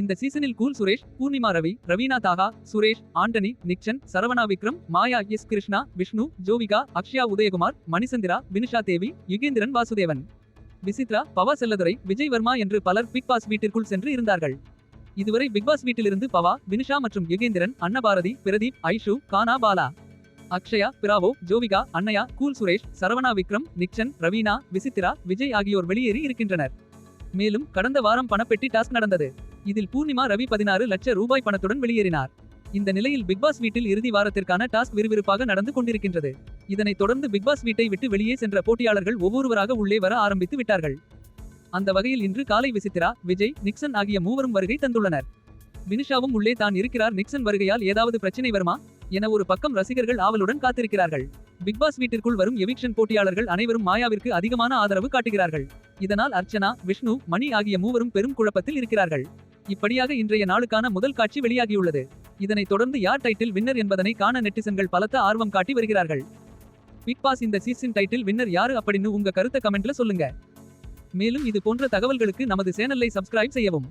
இந்த சீசனில் cool Suresh Poornima Ravi Raveena Daha Suresh Antony Nixen Saravana Vikram Maya S Krishna Vishnu Jovika Akshaya Udayakumar Manichandra Vinusha Devi Yugendran Vasudevan. Vichitra Bava Chelladurai Vijay Varma என்று பலர் பிக் பாஸ் வீட்டிற்குள் சென்று இருந்தார்கள். இதுவரை பிக் பாஸ் வீட்டிலிருந்து பவா வினிஷா மற்றும் யுகேந்திரன் அன்னபாரதி பிரதீப் ஐஷு கானா பாலா. அக்ஷயா பிராவோ ஜோவிகா அன்னையா கூல் சுரேஷ் சரவணா விக்ரம் நிக்சன் ரவீனா விசித்ரா விஜய் ஆகியோர் வெளியேறி இருக்கின்றனர். மேலும் கடந்த வாரம் பணப்பெட்டி டாஸ்க் நடந்தது. இதில் பூர்ணிமா ரவி பதினாறு லட்ச ரூபாய் பணத்துடன் வெளியேறினார். இந்த நிலையில் பிக்பாஸ் வீட்டில் இறுதி வாரத்திற்கான டாஸ்க் விறுவிறுப்பாக நடந்து கொண்டிருக்கின்றது. இதனைத் தொடர்ந்து பிக்பாஸ் வீட்டை விட்டு வெளியே சென்ற போட்டியாளர்கள் ஒவ்வொருவராக உள்ளே வர ஆரம்பித்து விட்டார்கள். அந்த வகையில் இன்று காலை விசித்திரா விஜய் நிக்சன் ஆகிய மூவரும் வருகை தந்துள்ளனர். வினிஷாவும் உள்ளே தான் இருக்கிறார். நிக்சன் வருகையால் ஏதாவது பிரச்சனை வருமா? என ஒரு பக்கம் ரசிகர்கள் ஆவலுடன் காத்திருக்கிறார்கள். பிக்பாஸ் வீட்டிற்குள் வரும் எவிக்ஷன் போட்டியாளர்கள் அனைவரும் மாயாவிற்கு அதிகமான ஆதரவு காட்டுகிறார்கள். இதனால் அர்ச்சனா விஷ்ணு மணி ஆகிய மூவரும் பெரும் குழப்பத்தில் இருக்கிறார்கள். இப்படியாக இன்றைய நாளுக்கான முதல் காட்சி வெளியாகியுள்ளது. இதனைத் தொடர்ந்து யார் டைட்டில் வின்னர் என்பதனை காண நெட்டிசன்கள் பலத்த ஆர்வம் காட்டி வருகிறார்கள். பிக் பாஸ் இந்த சீசன் டைட்டில் வின்னர் யாரு அப்படின்னு உங்க கருத்தை கமெண்ட்ல சொல்லுங்க. மேலும் இது போன்ற தகவல்களுக்கு நமது சேனலை சப்ஸ்கிரைப் செய்யவும்.